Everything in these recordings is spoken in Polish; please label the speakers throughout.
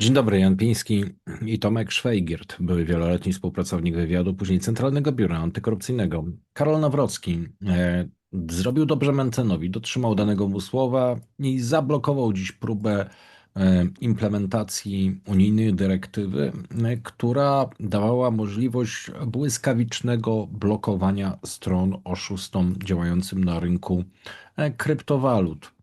Speaker 1: Dzień dobry, Jan Piński i Tomek Szwajgiert, były wieloletni współpracownik wywiadu, później Centralnego Biura Antykorupcyjnego. Karol Nawrocki e, zrobił dobrze Mencenowi, dotrzymał danego mu słowa i zablokował dziś próbę e, implementacji unijnej dyrektywy, e, która dawała możliwość błyskawicznego blokowania stron oszustom działającym na rynku e, kryptowalut.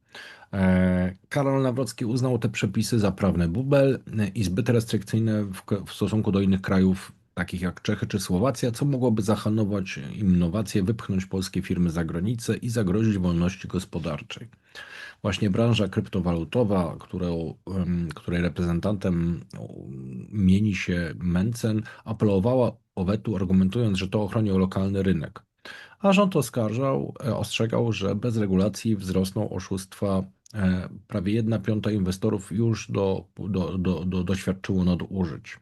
Speaker 1: E, Karol Nawrocki uznał te przepisy za prawny bubel i zbyt restrykcyjne w, w stosunku do innych krajów, takich jak Czechy czy Słowacja, co mogłoby zahanować innowacje, wypchnąć polskie firmy za granicę i zagrozić wolności gospodarczej. Właśnie branża kryptowalutowa, którą, której reprezentantem mieni się Mencen, apelowała o wetu, argumentując, że to ochroni lokalny rynek. A rząd oskarżał, e, ostrzegał, że bez regulacji wzrosną oszustwa E, prawie jedna piąta inwestorów już do, do, do, do, doświadczyło nadużyć.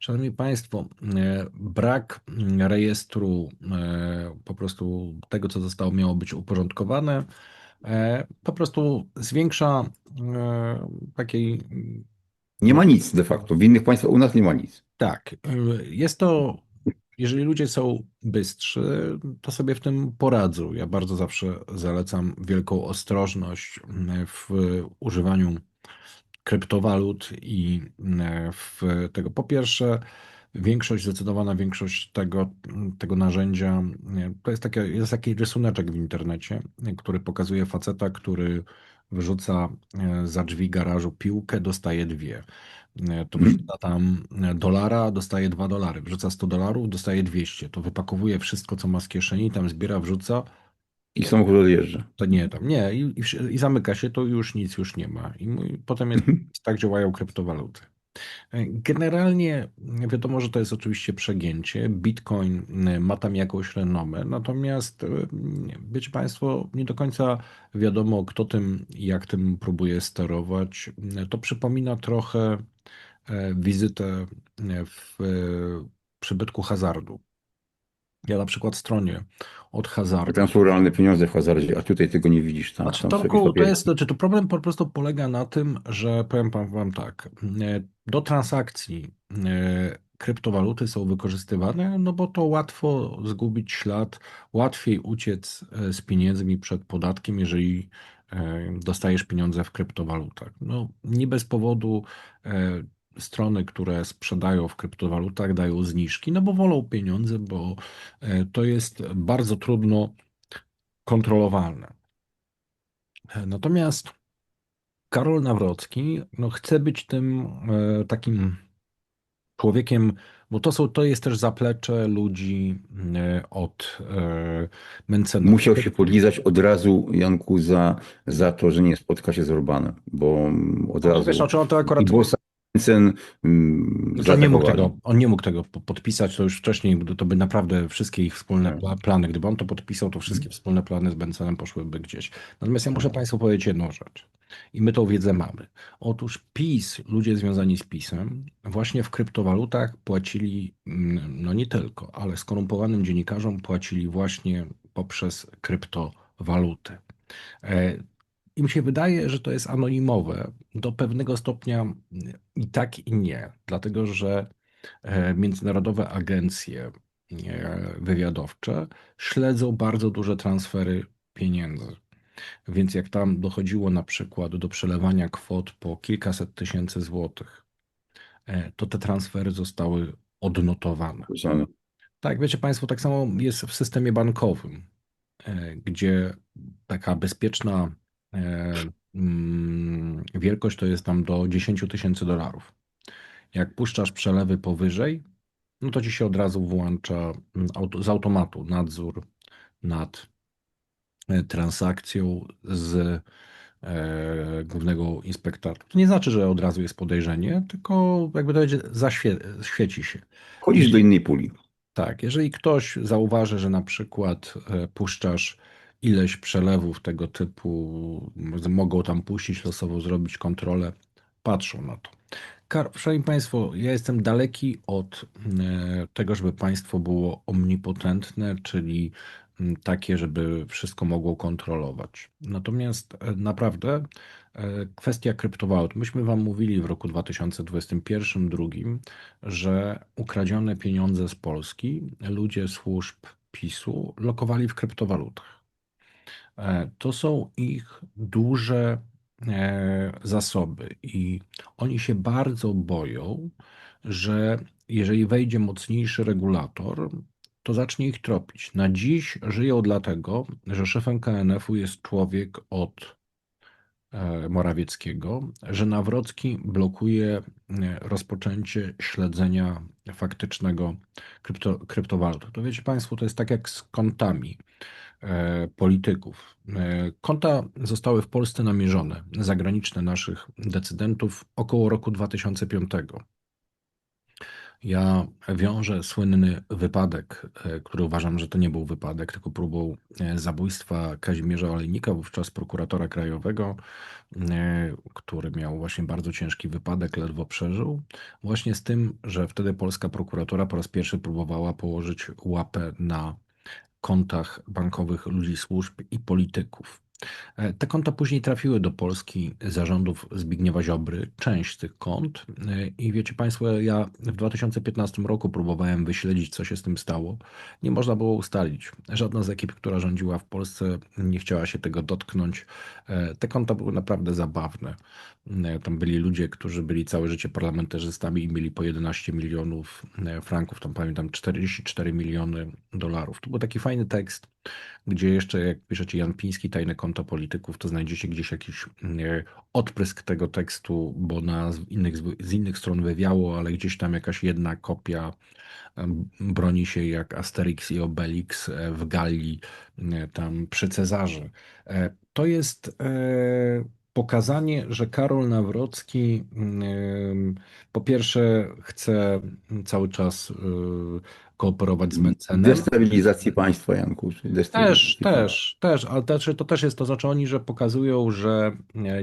Speaker 1: Szanowni Państwo, e, brak rejestru e, po prostu tego, co zostało miało być uporządkowane, po prostu zwiększa takiej.
Speaker 2: Nie ma nic de facto. W innych państwach u nas nie ma nic.
Speaker 1: Tak. Jest to jeżeli ludzie są bystrzy, to sobie w tym poradzą. Ja bardzo zawsze zalecam wielką ostrożność w używaniu kryptowalut i w tego. Po pierwsze, większość, zdecydowana większość tego, tego narzędzia to jest, takie, jest taki rysuneczek w internecie, który pokazuje faceta, który wyrzuca za drzwi garażu piłkę, dostaje dwie. E, to wrzuca tam e, dolara, dostaje 2 dolary. Wrzuca 100 dolarów, dostaje 200. To wypakowuje wszystko, co ma z kieszeni, tam zbiera, wrzuca.
Speaker 2: I samochód odjeżdża.
Speaker 1: To nie, tam nie. I, i, i zamyka się, to już nic już nie ma. I, i potem jest, tak działają kryptowaluty. E, generalnie wiadomo, że to jest oczywiście przegięcie. Bitcoin ma tam jakąś renomę, natomiast wiecie Państwo, nie do końca wiadomo, kto tym, jak tym próbuje sterować. To przypomina trochę E, wizytę e, w e, przybytku hazardu. Ja na przykład stronie od hazardu.
Speaker 2: Tam są realne pieniądze w hazardzie, a tutaj tego nie widzisz. Tam,
Speaker 1: Znaczy,
Speaker 2: tam
Speaker 1: to jest, znaczy, to problem po prostu polega na tym, że powiem wam tak, do transakcji kryptowaluty są wykorzystywane, no bo to łatwo zgubić ślad, łatwiej uciec z pieniędzmi przed podatkiem, jeżeli dostajesz pieniądze w kryptowalutach. No, nie bez powodu strony, które sprzedają w kryptowalutach, dają zniżki, no bo wolą pieniądze, bo e, to jest bardzo trudno kontrolowalne. E, natomiast Karol Nawrocki no, chce być tym e, takim człowiekiem, bo to, są, to jest też zaplecze ludzi od e,
Speaker 2: Musiał się podlizać od razu, Janku, za, za to, że nie spotka się z Orbanem, bo od
Speaker 1: no,
Speaker 2: razu...
Speaker 1: Wiesz, znaczy on to akurat...
Speaker 2: I Mencen
Speaker 1: mm, znaczy on, nie mógł tego, on nie mógł tego podpisać, to już wcześniej to by naprawdę wszystkie ich wspólne tak. plany, gdyby on to podpisał, to wszystkie wspólne plany z Bencenem poszłyby gdzieś. Natomiast ja muszę tak. Państwu powiedzieć jedną rzecz i my tą wiedzę mamy. Otóż PiS, ludzie związani z PiSem, właśnie w kryptowalutach płacili, mm, no nie tylko, ale skorumpowanym dziennikarzom płacili właśnie poprzez kryptowaluty. Im się wydaje, że to jest anonimowe do pewnego stopnia i tak i nie, dlatego że e, międzynarodowe agencje e, wywiadowcze śledzą bardzo duże transfery pieniędzy. Więc jak tam dochodziło na przykład do przelewania kwot po kilkaset tysięcy złotych, e, to te transfery zostały odnotowane. Tak, wiecie Państwo, tak samo jest w systemie bankowym, gdzie taka bezpieczna wielkość to jest tam do 10 tysięcy dolarów. Jak puszczasz przelewy powyżej, no to ci się od razu włącza mm, z automatu nadzór nad e, transakcją z e, głównego inspektora. To nie znaczy, że od razu jest podejrzenie, tylko jakby to będzie zaświeci się.
Speaker 2: Chodzisz do innej puli.
Speaker 1: Tak, jeżeli ktoś zauważy, że na przykład puszczasz ileś przelewów tego typu, mogą tam puścić losowo, zrobić kontrolę, patrzą na to. Szanowni Państwo, ja jestem daleki od e, tego, żeby państwo było omnipotentne, czyli takie, żeby wszystko mogło kontrolować. Natomiast naprawdę kwestia kryptowalut. Myśmy Wam mówili w roku 2021-2022, że ukradzione pieniądze z Polski ludzie służb PiSu lokowali w kryptowalutach. To są ich duże zasoby i oni się bardzo boją, że jeżeli wejdzie mocniejszy regulator, to zacznie ich tropić. Na dziś żyją dlatego, że szefem KNF-u jest człowiek od e, Morawieckiego, że Nawrocki blokuje e, rozpoczęcie śledzenia faktycznego krypto, kryptowalut. To wiecie Państwo, to jest tak jak z kontami e, polityków. Konta zostały w Polsce namierzone, zagraniczne naszych decydentów, około roku 2005. Ja wiążę słynny wypadek, e, który uważam, że to nie był wypadek, tylko próbą e, zabójstwa Kazimierza Olejnika, wówczas prokuratora krajowego, e, który miał właśnie bardzo ciężki wypadek, ledwo przeżył. Właśnie z tym, że wtedy polska prokuratura po raz pierwszy próbowała położyć łapę na kontach bankowych ludzi służb i polityków. E, te konta później trafiły do Polski zarządów Zbigniewa Ziobry, część tych kont. E, I wiecie Państwo, ja w 2015 roku próbowałem wyśledzić, co się z tym stało. Nie można było ustalić. Żadna z ekip, która rządziła w Polsce, nie chciała się tego dotknąć. E, te konta były naprawdę zabawne. Tam byli ludzie, którzy byli całe życie parlamentarzystami i mieli po 11 milionów franków, tam pamiętam 44 miliony dolarów. To był taki fajny tekst gdzie jeszcze jak piszecie Jan Piński, tajne konto polityków, to znajdziecie gdzieś jakiś odprysk tego tekstu, bo na z innych, z innych stron wywiało, ale gdzieś tam jakaś jedna kopia broni się jak Asterix i Obelix e, w Galii, tam przy Cezarze. E, to jest e, pokazanie, że Karol Nawrocki po pierwsze chce cały czas kooperować z Mencenem.
Speaker 2: Destabilizacji państwa, Janku.
Speaker 1: Też, też, też, ale też, to też jest to, znaczy oni, że pokazują, że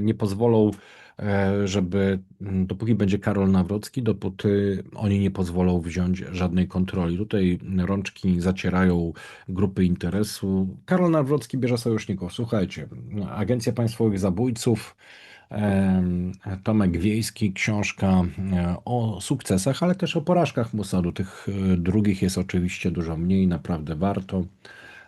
Speaker 1: nie pozwolą, e, żeby dopóki będzie Karol Nawrocki, dopóty oni nie pozwolą wziąć żadnej kontroli. Tutaj rączki zacierają grupy interesu. Karol Nawrocki bierze sojuszników. Słuchajcie, Agencja Państwowych Zabójców, Tomek Wiejski, książka e, o sukcesach, ale też o porażkach Mossadu. Tych e, drugich jest oczywiście dużo mniej, naprawdę warto.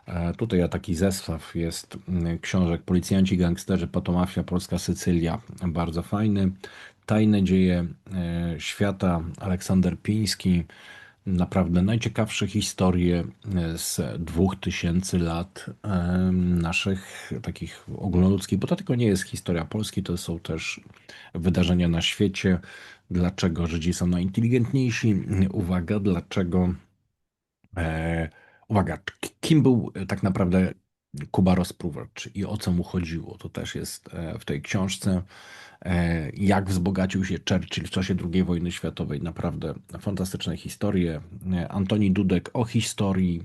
Speaker 1: E, tutaj taki zestaw jest książek Policjanci, Gangsterzy, Patomafia, Polska Sycylia. Bardzo fajny. Tajne dzieje świata Aleksander Piński naprawdę najciekawsze historie e, z dwóch tysięcy lat naszych takich ogólnoludzkich, bo to tylko nie jest historia Polski, to są też wydarzenia na świecie. Dlaczego Żydzi są najinteligentniejsi? Uwaga, dlaczego. E, uwaga, kim był tak naprawdę Kuba Rozpruwacz i o co mu chodziło? To też jest e, w tej książce. E, jak wzbogacił się Churchill w czasie II wojny światowej. Naprawdę fantastyczne historie. E, Antoni Dudek o historii.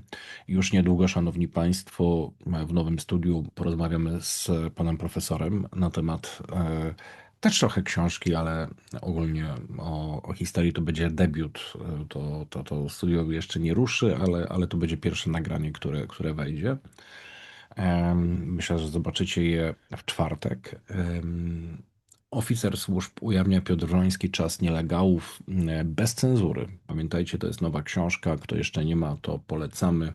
Speaker 1: Już niedługo, szanowni państwo, w nowym studiu porozmawiamy z panem profesorem na temat też trochę książki, ale ogólnie o, o historii to będzie debiut. To, to, to studio jeszcze nie ruszy, ale, ale to będzie pierwsze nagranie, które, które wejdzie. Myślę, że zobaczycie je w czwartek. Oficer służb ujawnia Piotr Wroński czas nielegałów e, bez cenzury. Pamiętajcie, to jest nowa książka. Kto jeszcze nie ma, to polecamy.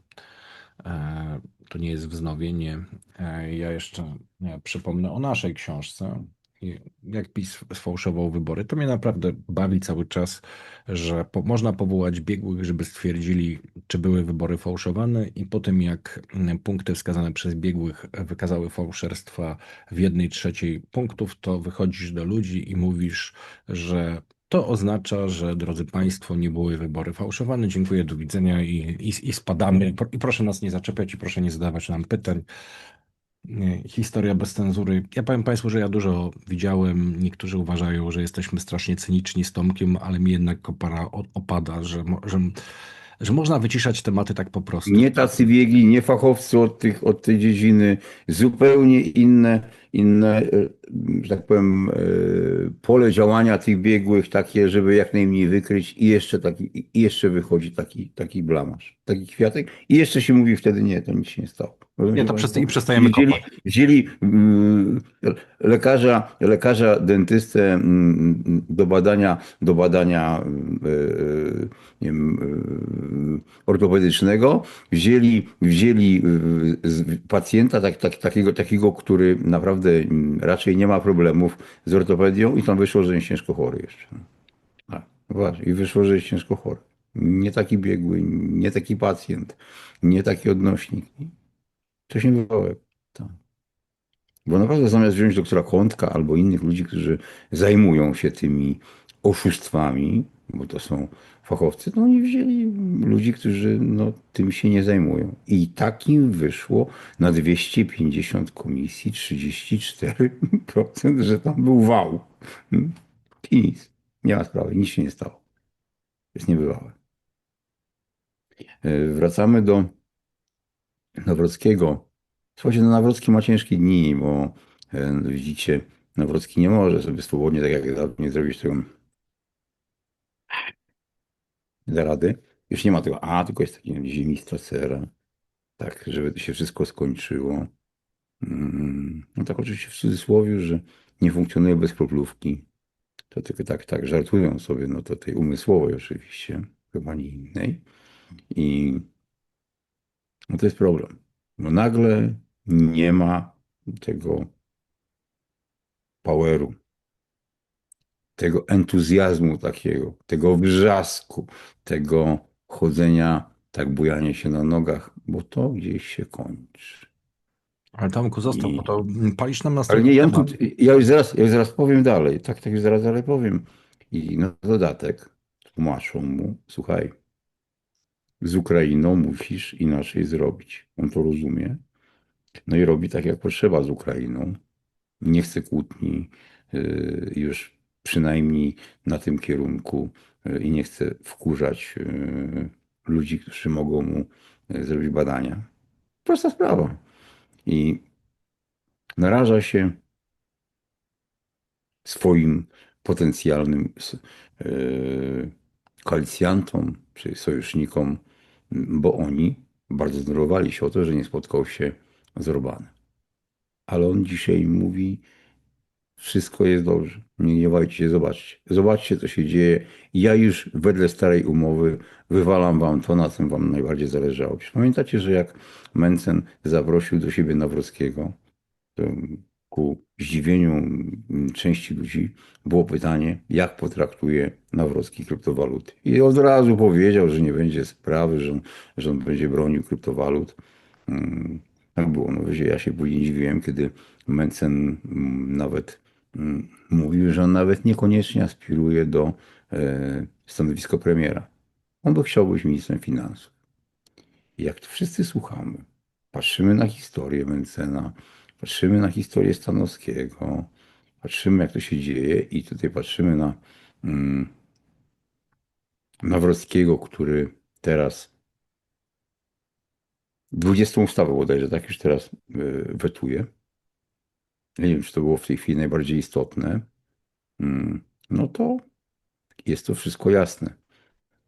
Speaker 1: E, to nie jest wznowienie. E, ja jeszcze przypomnę o naszej książce jak PiS sfałszował wybory. To mnie naprawdę bawi cały czas, że po, można powołać biegłych, żeby stwierdzili, czy były wybory fałszowane i po tym jak mm, punkty wskazane przez biegłych wykazały fałszerstwa w jednej trzeciej punktów, to wychodzisz do ludzi i mówisz, że to oznacza, że drodzy Państwo, nie były wybory fałszowane. Dziękuję, do widzenia i, i, i spadamy. I proszę nas nie zaczepiać i proszę nie zadawać nam pytań historia bez cenzury. Ja powiem Państwu, że ja dużo widziałem. Niektórzy uważają, że jesteśmy strasznie cyniczni z Tomkiem, ale mi jednak kopara opada, że, że że można wyciszać tematy tak po prostu.
Speaker 2: Nie tacy biegli, nie fachowcy od, tych, od tej dziedziny, zupełnie inne, inne, e, że tak powiem, e, pole działania tych biegłych, takie, żeby jak najmniej wykryć i jeszcze, taki, i jeszcze wychodzi taki, taki blamasz, taki kwiatek i jeszcze się mówi wtedy nie, to nic się nie stało.
Speaker 1: Nie, to przesta- i przestajemy
Speaker 2: wzięli,
Speaker 1: kopać.
Speaker 2: wzięli mm, lekarza, lekarza dentystę mm, do badania, do badania mm, e, nie wiem, ortopedycznego, wzięli, wzięli pacjenta tak, tak, takiego, takiego, który naprawdę mm, raczej nie ma problemów z ortopedią i tam wyszło, że jest ciężko chory jeszcze. A, właśnie, i wyszło, że jest ciężko chory. Nie taki biegły, nie taki pacjent, nie taki odnośnik. Się nie wywołuje. Tak. Bo naprawdę zamiast wziąć doktora Kątka albo innych ludzi, którzy zajmują się tymi oszustwami, bo to są fachowcy, to oni wzięli ludzi, którzy no, tym się nie zajmują. I takim wyszło na 250 komisji 34%, że tam był wał. Hmm? I nic. Nie ma sprawy, nic się nie stało. Jest niebywałe. E, Wracamy do Nawrockiego. Słuchajcie, no Nawrocki ma ciężkie dni, bo e, widzicie, Nawrocki nie może sobie swobodnie, tak jak dawniej, zrobić tego. Da rady. Już nie ma tego, a tylko jest taki ziemistra sera. Tak, żeby się wszystko skończyło. Mm, No tak oczywiście w cudzysłowie, że nie funkcjonuje bez kroplówki. To tylko tak, tak żartują sobie, no to tej umysłowej oczywiście, chyba nie innej. I no to jest problem. No nagle nie ma tego poweru, tego entuzjazmu takiego, tego wrzasku, tego chodzenia, tak bujanie się na nogach, bo to gdzieś się kończy.
Speaker 1: Ale Tomku, zostaw,
Speaker 2: I-
Speaker 1: bo to palisz nam
Speaker 2: Ale
Speaker 1: następny
Speaker 2: nie, Janku, ja już zaraz, ja już zaraz powiem dalej. Tak, tak już zaraz dalej powiem. I na dodatek tłumaczą mu, słuchaj, z Ukrainą musisz inaczej zrobić. On to rozumie. No i robi tak, jak potrzeba z Ukrainą. Nie chce kłótni yy, już przynajmniej na tym kierunku yy, i nie chce wkurzać yy, ludzi, którzy mogą mu yy, zrobić badania. Prosta sprawa. I naraża się swoim potencjalnym koalicjantom czy sojusznikom, bo oni bardzo zdenerwowali się o to, że nie spotkał się z Orbanem. Ale on dzisiaj mówi, wszystko jest dobrze, nie gniewajcie się, zobaczcie. Zobaczcie, co się dzieje. Ja już wedle starej umowy wywalam wam to, na czym wam najbardziej zależało. Pamiętacie, że jak Mencen zaprosił do siebie Nawrockiego, to ku zdziwieniu części ludzi było pytanie, jak potraktuje Nawrocki kryptowaluty. I od razu powiedział, że nie będzie sprawy, że, on- że on będzie bronił kryptowalut. Mm, Tak było. No wiecie, ja się później dziwiłem, kiedy Mencen mm, nawet mówił, że on nawet niekoniecznie aspiruje do e, stanowiska premiera. On by chciał być ministrem finansów. Jak to wszyscy słuchamy, patrzymy na historię Mencena, patrzymy na historię Stanowskiego, patrzymy jak to się dzieje i tutaj patrzymy na mm, Nawrockiego, który teraz 20 ustawę bodajże, tak już teraz y, wetuje. Nie wiem, czy to było w tej chwili najbardziej istotne. Mm, No to jest to wszystko jasne.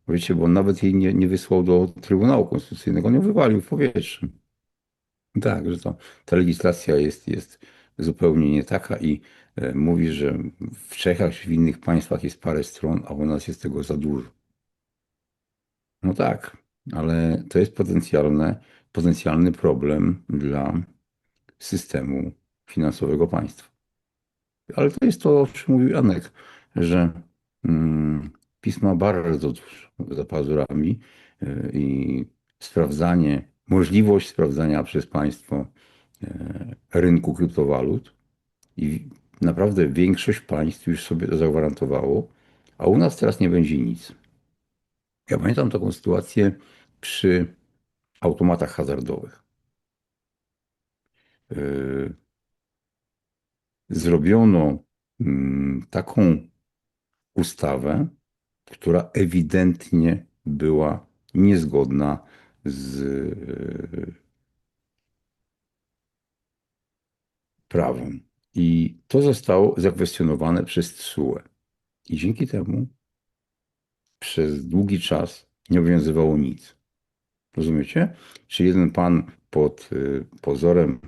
Speaker 2: Wiecie, bo nawet jej nie, nie wysłał do Trybunału Konstytucyjnego, on ją wywalił w powietrze. Tak, że to, ta legislacja jest, jest zupełnie nie taka i e, mówi, że w Czechach czy w innych państwach jest parę stron, a u nas jest tego za dużo. No tak, ale to jest potencjalne, potencjalny problem dla systemu finansowego państwa. Ale to jest to, o czym mówił Janek, że mm, pisma bardzo dużo za pazurami y, i sprawdzanie, możliwość sprawdzania przez państwo y, rynku kryptowalut i naprawdę większość państw już sobie to zagwarantowało, a u nas teraz nie będzie nic. Ja pamiętam taką sytuację przy automatach hazardowych. Y, Zrobiono mm, taką ustawę, która ewidentnie była niezgodna z prawem. I to zostało zakwestionowane przez TSUE. I dzięki temu przez długi czas nie obowiązywało nic. Rozumiecie? Czy jeden pan pod y, pozorem,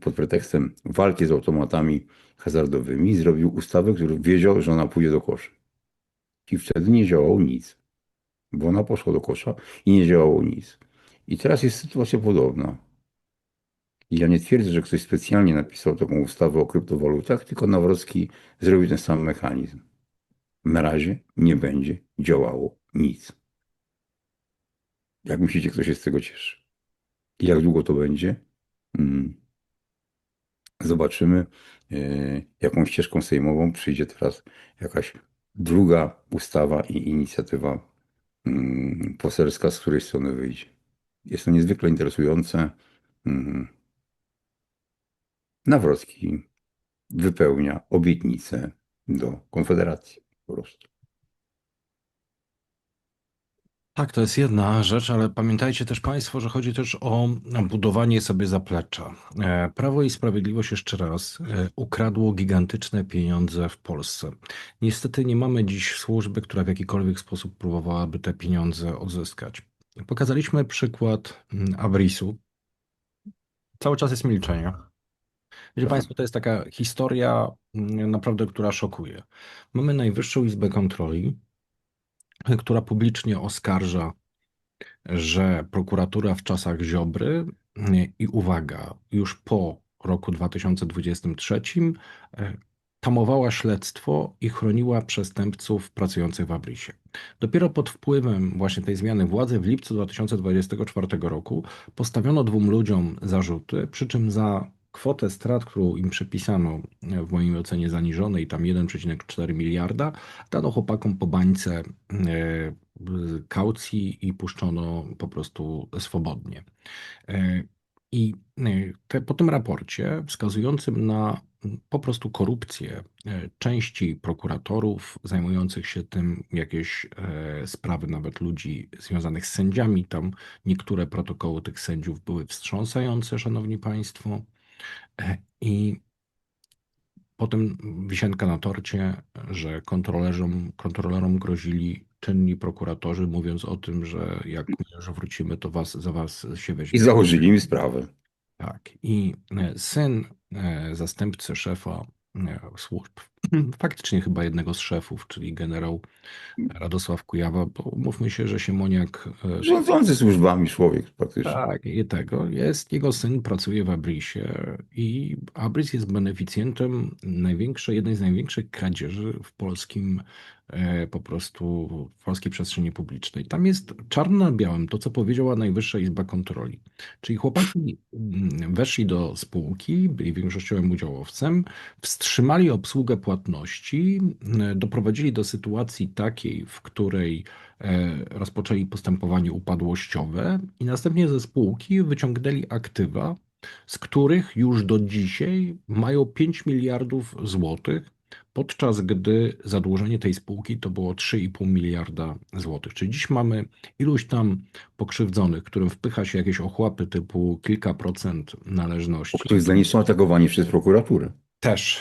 Speaker 2: pod pretekstem walki z automatami hazardowymi zrobił ustawę, który wiedział, że ona pójdzie do kosza. I wtedy nie działało nic. Bo ona poszła do kosza i nie działało nic. I teraz jest sytuacja podobna. Ja nie twierdzę, że ktoś specjalnie napisał taką ustawę o kryptowalutach, tylko Nawrocki zrobił ten sam mechanizm. Na razie nie będzie działało nic. Jak myślicie, kto się z tego cieszy? Jak długo to będzie? Hmm. Zobaczymy, e, jaką ścieżką sejmową przyjdzie teraz jakaś druga ustawa i inicjatywa mm, poselska, z której strony wyjdzie. Jest to niezwykle interesujące. Hmm. Nawrocki wypełnia obietnicę do Konfederacji po prostu.
Speaker 1: Tak, to jest jedna rzecz, ale pamiętajcie też Państwo, że chodzi też o budowanie sobie zaplecza. E, Prawo i Sprawiedliwość jeszcze raz e, ukradło gigantyczne pieniądze w Polsce. Niestety nie mamy dziś służby, która w jakikolwiek sposób próbowałaby te pieniądze odzyskać. Pokazaliśmy przykład mm, Abrisu. Cały czas jest milczenie. Wiecie Państwo, to jest taka historia mm, naprawdę, która szokuje. Mamy Najwyższą Izbę Kontroli, która publicznie oskarża, że prokuratura w czasach Ziobry i uwaga, już po roku 2023 e, tamowała śledztwo i chroniła przestępców pracujących w Abrisie. Dopiero pod wpływem właśnie tej zmiany władzy w lipcu 2024 roku postawiono dwóm ludziom zarzuty, przy czym za kwotę strat, którą im przypisano e, w mojej ocenie zaniżonej, tam 1,4 miliarda, dano chłopakom po bańce e, kaucji i puszczono po prostu swobodnie. E, I te, po tym raporcie wskazującym na po prostu korupcję części prokuratorów zajmujących się tym, jakieś sprawy nawet ludzi związanych z sędziami, tam niektóre protokoły tych sędziów były wstrząsające, szanowni państwo. I potem wisienka na torcie, że kontrolerom, kontrolerom grozili czynni prokuratorzy, mówiąc o tym, że jak że wrócimy, to was, za was się weźmie.
Speaker 2: I założyli mi sprawę.
Speaker 1: Tak. I e, syn e, zastępcy szefa e, służb, faktycznie chyba jednego z szefów, czyli generał Radosław Kujawa, bo mówmy się, że Siemoniak...
Speaker 2: E, Rządzący służbami człowiek praktycznie.
Speaker 1: Tak, i tego. Jest, jego syn pracuje w Abrisie i Abris jest beneficjentem największej, jednej z największych kradzieży w polskim E, po prostu w polskiej przestrzeni publicznej. Tam jest czarno na białym to, co powiedziała Najwyższa Izba Kontroli. Czyli chłopaki mm, weszli do spółki, byli większościowym udziałowcem, wstrzymali obsługę płatności, e, doprowadzili do sytuacji takiej, w której e, rozpoczęli postępowanie upadłościowe i następnie ze spółki wyciągnęli aktywa, z których już do dzisiaj mają 5 miliardów złotych podczas gdy zadłużenie tej spółki to było 3,5 miliarda złotych. Czyli dziś mamy iluś tam pokrzywdzonych, którym wpycha się jakieś ochłapy typu kilka procent należności.
Speaker 2: Których zdaniem są atakowani przez prokuraturę.
Speaker 1: Też.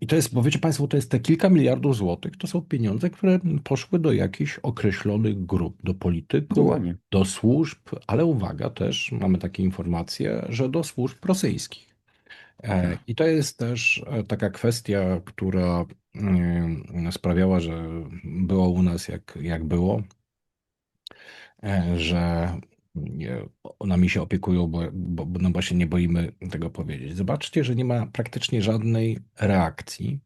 Speaker 1: I to jest, bo wiecie Państwo, to jest te kilka miliardów złotych, to są pieniądze, które poszły do jakichś określonych grup, do polityków, Dokładnie. do służb, ale uwaga też, mamy takie informacje, że do służb rosyjskich. E, I to jest też e, taka kwestia, która mm, sprawiała, że było u nas jak, jak było, e, że nami się opiekują, bo, bo no bo się nie boimy tego powiedzieć. Zobaczcie, że nie ma praktycznie żadnej reakcji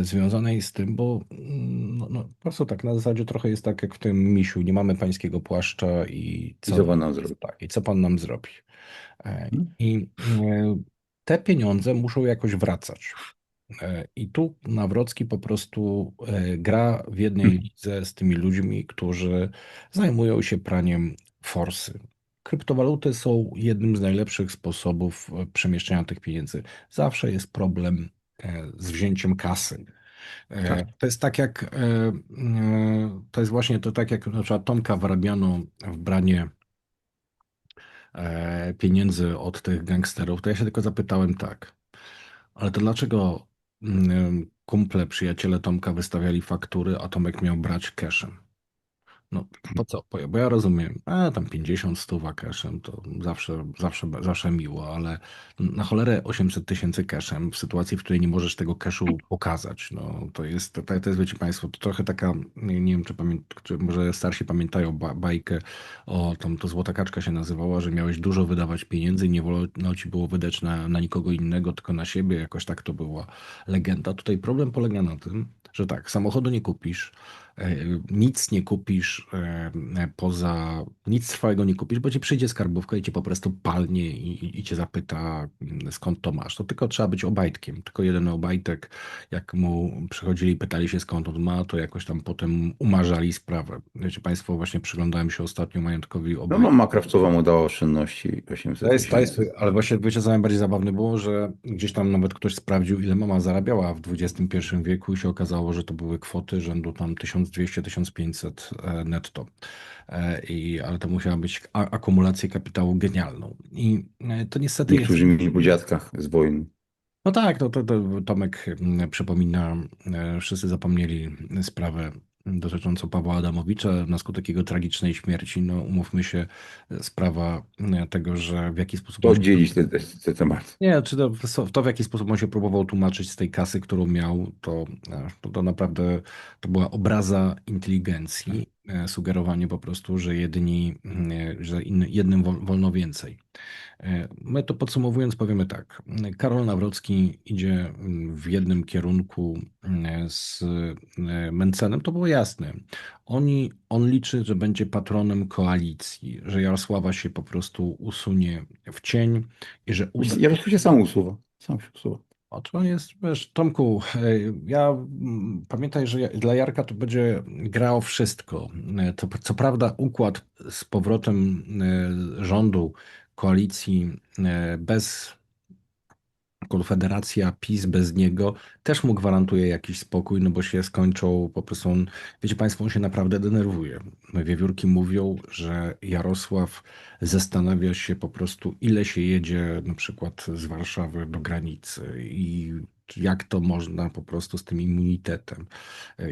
Speaker 1: związanej z tym, bo mm, no, no, po prostu tak na zasadzie trochę jest tak jak w tym misiu, nie mamy pańskiego płaszcza i
Speaker 2: co, I co pan nam zrobi?
Speaker 1: Tak, i co pan nam zrobi. Hmm? Te pieniądze muszą jakoś wracać. E, I tu Nawrocki po prostu e, gra w jednej hmm. lidze z tymi ludźmi, którzy zajmują się praniem forsy. Kryptowaluty są jednym z najlepszych sposobów e, przemieszczania tych pieniędzy. Zawsze jest problem z wzięciem kasy.
Speaker 2: Tak.
Speaker 1: To jest tak jak, to jest właśnie to tak jak na przykład Tomka wrabiano w branie pieniędzy od tych gangsterów, to ja się tylko zapytałem tak, ale to dlaczego mm, kumple, przyjaciele Tomka wystawiali faktury, a Tomek miał brać cashem? No po co? Bo- ja rozumiem, a tam 50 stuwa cashem to zawsze, zawsze, zawsze miło, ale na cholerę 800 tysięcy cashem w sytuacji, w której nie możesz tego cashu pokazać. No, to jest, to, to jest, wiecie Państwo, to trochę taka, nie, wiem, czy, pamię, może starsi pamiętają ba, bajkę o, tam to Złota Kaczka się nazywała, że miałeś dużo wydawać pieniędzy i nie wolno ci było wydać na, na nikogo innego, tylko na siebie. Jakoś tak to była legenda. Tutaj problem polega na tym, że tak, samochodu nie kupisz, nic nie kupisz e, poza, nic trwałego nie kupisz, bo ci przyjdzie skarbówka i cię po prostu palnie i, i, cię zapyta mm, skąd to masz. To tylko trzeba być obajtkiem, tylko jeden obajtek, jak mu przychodzili i pytali się skąd on ma, to jakoś tam potem umarzali sprawę. Wiecie Państwo, właśnie przyglądałem się ostatnio majątkowi
Speaker 2: No
Speaker 1: obajtka.
Speaker 2: mama Krawcowa mu dała oszczędności 800
Speaker 1: To jest, to jest, ale właśnie wiecie, co najbardziej zabawne było, że gdzieś tam nawet ktoś sprawdził, ile mama zarabiała w XXI wieku i się okazało, że to były kwoty rzędu tam 1200-1500 e, netto. E, I, ale to musiała być akumulacja kapitału genialną. I e, to niestety jest...
Speaker 2: Niektórzy mieli po dziadkach z wojny.
Speaker 1: No tak, no to, to Tomek mm, przypomina, wszyscy zapomnieli sprawę dotyczącą Pawła Adamowicza na skutek jego tragicznej śmierci. No umówmy się, sprawa e, tego, że w jaki sposób...
Speaker 2: To oddzielić te, te, te tematy.
Speaker 1: Nie, czy to, to w jaki sposób on się próbował tłumaczyć z tej kasy, którą miał, to, e, to, to naprawdę to była obraza inteligencji, sugerowanie po prostu, że jedni, e, że inny, jednym wol- wolno więcej. E, My to podsumowując powiemy tak. Karol Nawrocki idzie mm, w jednym kierunku mm, z e, Mencenem, to było jasne. Oni, on liczy, że będzie patronem koalicji, że Jarosława się po prostu usunie w cień i że uda
Speaker 2: Jarosław się sam usuwa. Sam się usuwa.
Speaker 1: O, to jest, wiesz, Tomku, ja mm, pamiętaj, że dla Jarka to będzie grało wszystko. E, To, co prawda układ z powrotem e, rządu, koalicji e, bez Konfederacja, PiS bez niego też mu gwarantuje jakiś spokój, no bo się skończą, po prostu on, wiecie Państwo, on się naprawdę denerwuje. Wiewiórki mówią, że Jarosław zastanawia się po prostu, ile się jedzie na przykład z Warszawy do granicy i jak to można po prostu z tym immunitetem,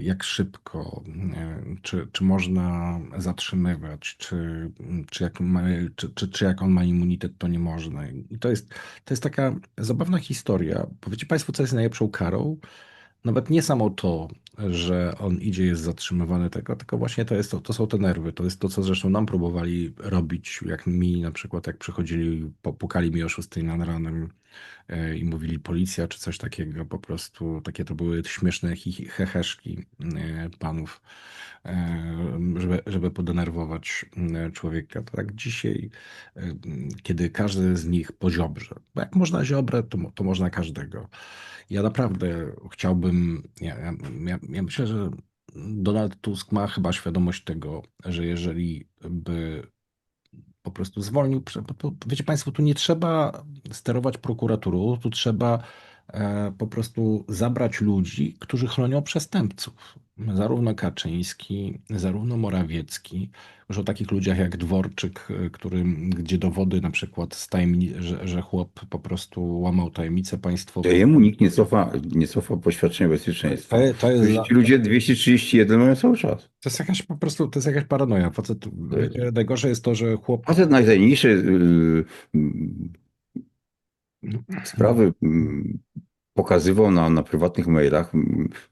Speaker 1: jak szybko, e, czy, czy można zatrzymywać, czy, czy, jak ma, czy, czy, czy jak on ma immunitet, to nie można. I to jest, to jest taka zabawna historia. Powiecie Państwo, co jest najlepszą karą? Nawet nie samo to, że on idzie, jest zatrzymywany tego, tylko właśnie to jest to, to są te nerwy. To jest to, co zresztą nam próbowali robić, jak mi na przykład, jak przychodzili, popukali mi o 6 nad ranem e, i mówili policja czy coś takiego, po prostu takie to były śmieszne heheszki e, panów, e, żeby, żeby podenerwować człowieka. Tak dzisiaj, kiedy każdy z nich poziobrze, bo jak można ziobrę, to, to można każdego. Ja naprawdę chciałbym, ja, ja, ja, myślę, że Donald Tusk ma chyba świadomość tego, że jeżeli by po prostu zwolnił, wiecie Państwo, tu nie trzeba sterować prokuraturą, tu trzeba po prostu zabrać ludzi, którzy chronią przestępców. Zarówno Kaczyński, zarówno Morawiecki, już o takich ludziach jak Dworczyk, e, który, gdzie dowody na przykład z tajemni- że, że chłop po prostu łamał tajemnicę państwową.
Speaker 2: Jemu nikt nie cofa, nie cofa poświadczenia bezpieczeństwa.
Speaker 1: To, to, jest,
Speaker 2: Ci ludzie 231 mają cały czas.
Speaker 1: to jest jakaś po prostu, to jest jakaś paranoja. Facet, najgorsze jest to, że chłop...
Speaker 2: Facet najtajniejsze y, y, sprawy y, pokazywał na, na prywatnych mailach. y,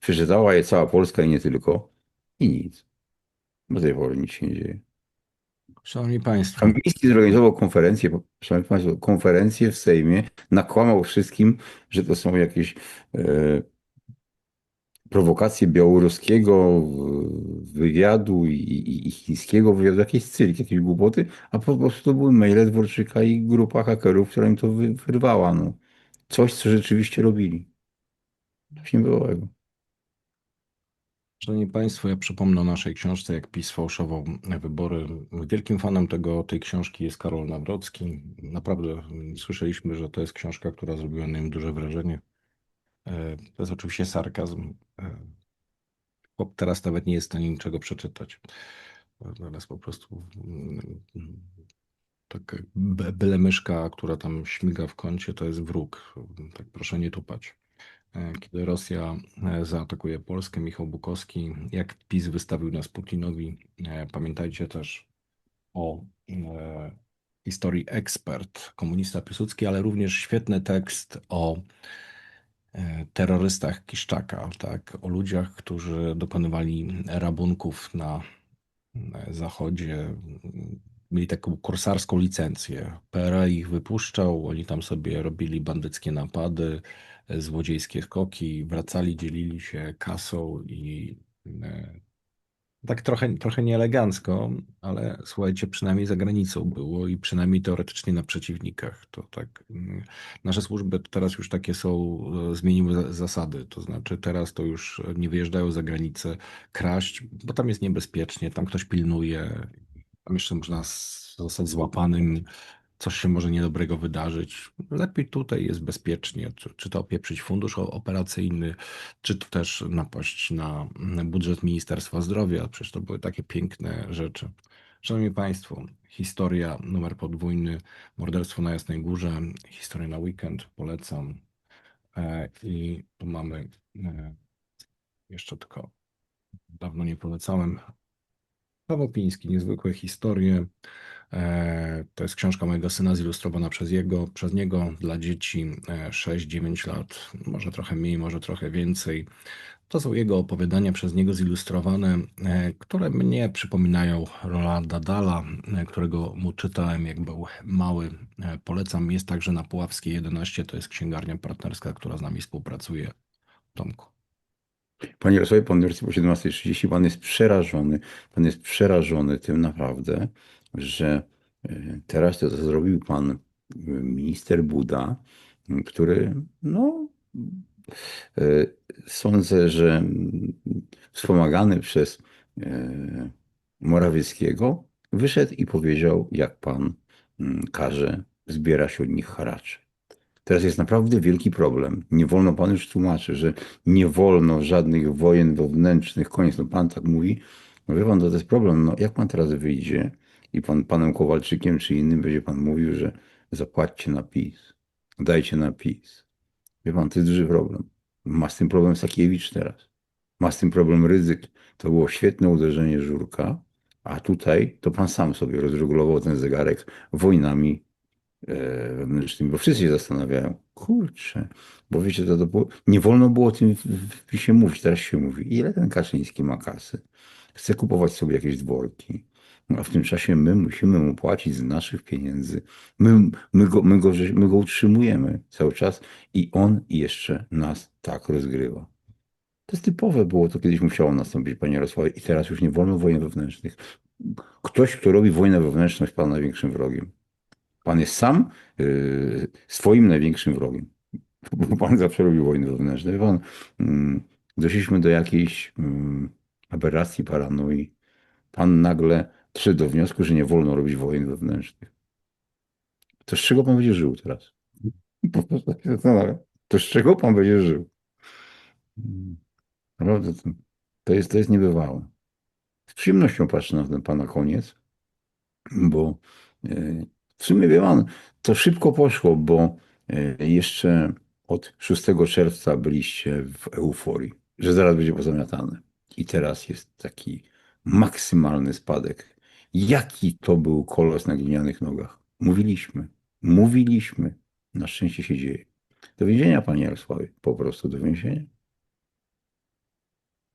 Speaker 2: Przeczytała je cała Polska i nie tylko. I nic. Do tej pory nic się nie dzieje.
Speaker 1: Szanowni Państwo,
Speaker 2: Kamiński zorganizował konferencję, szanowni państwo, konferencję w Sejmie, nakłamał wszystkim, że to są jakieś e, prowokacje białoruskiego w- wywiadu i, i, i chińskiego wywiadu, jakieś cyrk, jakieś głupoty, a po prostu to były maile Dworczyka i grupa hakerów, która im to wy- wyrwała. No. Coś, co rzeczywiście robili. Coś niebywałego.
Speaker 1: Szanowni Państwo, ja przypomnę o naszej książce Jak PiS fałszował wybory. Wielkim fanem tego, tej książki jest Karol Nawrocki. Naprawdę słyszeliśmy, że to jest książka, która zrobiła na nim duże wrażenie. E, To jest oczywiście sarkazm. E, Chłop teraz nawet nie jest w stanie niczego przeczytać. Teraz po prostu tak byle myszka, która tam śmiga w kącie, to jest wróg. Tak proszę nie tupać. E, Kiedy Rosja e, zaatakuje Polskę, Michał Bukowski, jak PiS wystawił nas Putinowi, e, pamiętajcie też o e, historii ekspert, komunista Piłsudski, ale również świetny tekst o e, terrorystach Kiszczaka, tak, o ludziach, którzy dokonywali rabunków na na zachodzie. Mieli taką korsarską licencję. PRL ich wypuszczał, oni tam sobie robili bandyckie napady, e, złodziejskie skoki, wracali, dzielili się kasą i e, tak trochę, trochę nieelegancko, ale słuchajcie, przynajmniej za granicą było i przynajmniej teoretycznie na przeciwnikach. To tak, mm, nasze służby teraz już takie są, e, zmieniły za- zasady, to znaczy teraz to już nie wyjeżdżają za granicę kraść, bo tam jest niebezpiecznie, tam ktoś pilnuje, tam jeszcze można zostać złapanym, coś się może niedobrego wydarzyć. Lepiej tutaj jest bezpiecznie, czy, czy to opieprzyć fundusz operacyjny, czy to też napaść na na budżet Ministerstwa Zdrowia. Przecież to były takie piękne rzeczy. Szanowni Państwo, historia numer podwójny, morderstwo na Jasnej Górze, historia na weekend, polecam. E, I tu mamy e, jeszcze tylko, dawno nie polecałem, Paweł Piński, niezwykłe historie. E, To jest książka mojego syna zilustrowana przez jego, przez niego dla dzieci e, 6-9 lat, może trochę mniej, może trochę więcej. To są jego opowiadania przez niego zilustrowane, e, które mnie przypominają Rolanda Dala, e, którego mu czytałem jak był mały. E, Polecam. Jest także na Puławskiej 11, to jest księgarnia partnerska, która z nami współpracuje. Tomku.
Speaker 2: Panie Jarosławie, pan wróci po 17.30, pan jest przerażony, pan jest przerażony tym naprawdę, że e, teraz to, zrobił pan e, minister Buda, który, no, e, sądzę, że wspomagany przez Morawieckiego, wyszedł i powiedział, jak pan każe zbierać od nich haracze. Teraz jest naprawdę wielki problem. Nie wolno, pan już tłumaczy, że nie wolno żadnych wojen wewnętrznych, koniec, no pan tak mówi. No wie pan, to jest problem. No jak pan teraz wyjdzie i pan panem Kowalczykiem czy innym będzie pan mówił, że zapłaćcie na PiS, dajcie na PiS. Wie pan, to jest duży problem. Ma z tym problem Sakiewicz teraz. Ma z tym problem ryzyk. To było świetne uderzenie Żurka, a tutaj to pan sam sobie rozregulował ten zegarek wojnami e, wewnętrznymi, bo wszyscy się zastanawiają, kurczę, bo wiecie, to, to było, nie wolno było o tym w, mówić, teraz się mówi, ile ten Kaczyński ma kasy, chce kupować sobie jakieś dworki, a w tym czasie my musimy mu płacić z naszych pieniędzy, my, my, go, my, go, my go utrzymujemy cały czas i on jeszcze nas tak rozgrywa. To jest typowe było, to kiedyś musiało nastąpić, panie Jarosławie, i teraz już nie wolno wojen wewnętrznych. Ktoś, kto robi wojnę wewnętrzną, jest pan największym wrogiem. Pan jest sam y, swoim największym wrogiem. Bo pan zawsze robił wojny wewnętrzne. Wie Pan, mm, doszliśmy do jakiejś mm, aberracji, paranoi. Pan nagle doszedł do wniosku, że nie wolno robić wojen wewnętrznych. To z czego pan będzie żył teraz? Zastanawiam. To z czego pan będzie żył? To, jest, to jest niebywałe. Z przyjemnością patrzę na ten pana koniec, bo e, w sumie wie pan, to szybko poszło, bo e, jeszcze od 6 czerwca byliście w euforii, że zaraz będzie pozamiatane. I teraz jest taki maksymalny spadek. Jaki to był kolos na glinianych nogach? Mówiliśmy, mówiliśmy. Na szczęście się dzieje. Do więzienia, panie Jarosławie, po prostu do więzienia.